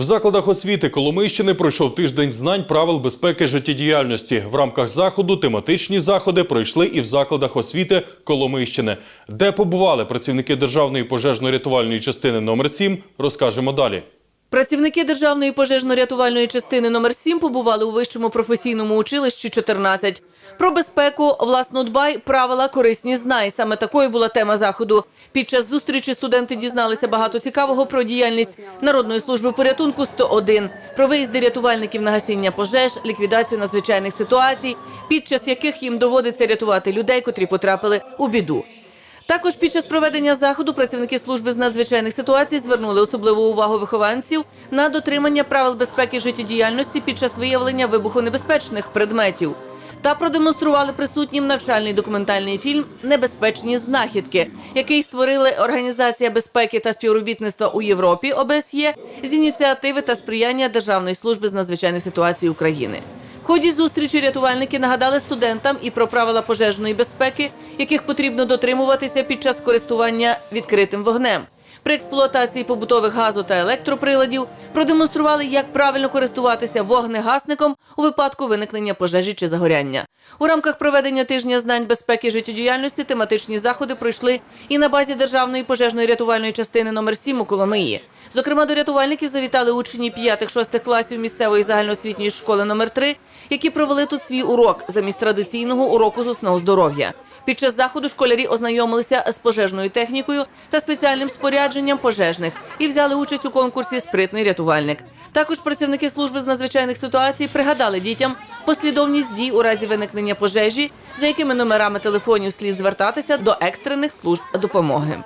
В закладах освіти Коломийщини пройшов тиждень знань правил безпеки життєдіяльності. В рамках заходу тематичні заходи пройшли і в закладах освіти Коломийщини. Де побували працівники державної пожежно-рятувальної частини номер 7 розкажемо далі. Працівники державної пожежно-рятувальної частини номер 7 побували у вищому професійному училищі 14. Про безпеку, власно дбай, правила корисні знай. Саме такою була тема заходу. Під час зустрічі студенти дізналися багато цікавого про діяльність Народної служби порятунку 101, про виїзди рятувальників на гасіння пожеж, ліквідацію надзвичайних ситуацій, під час яких їм доводиться рятувати людей, котрі потрапили у біду. Також під час проведення заходу працівники служби з надзвичайних ситуацій звернули особливу увагу вихованців на дотримання правил безпеки життєдіяльності під час виявлення вибухонебезпечних предметів та продемонстрували присутнім навчальний документальний фільм Небезпечні знахідки, який створили Організація безпеки та співробітництва у Європі ОБСЄ з ініціативи та сприяння Державної служби з надзвичайних ситуацій України. В ході зустрічі рятувальники нагадали студентам і про правила пожежної безпеки, яких потрібно дотримуватися під час користування відкритим вогнем. При експлуатації побутових газу та електроприладів продемонстрували, як правильно користуватися вогнегасником у випадку виникнення пожежі чи загоряння. У рамках проведення тижня знань безпеки життєдіяльності тематичні заходи пройшли і на базі державної пожежної рятувальної частини номер 7 у Коломиї. Зокрема, до рятувальників завітали учні 5-6 класів місцевої загальноосвітньої школи номер 3 які провели тут свій урок замість традиційного уроку з основ здоров'я. Під час заходу школярі ознайомилися з пожежною технікою та спеціальним спорядженням пожежних і взяли участь у конкурсі Спритний рятувальник. Також працівники служби з надзвичайних ситуацій пригадали дітям послідовність дій у разі виникнення пожежі, за якими номерами телефонів слід звертатися до екстрених служб допомоги.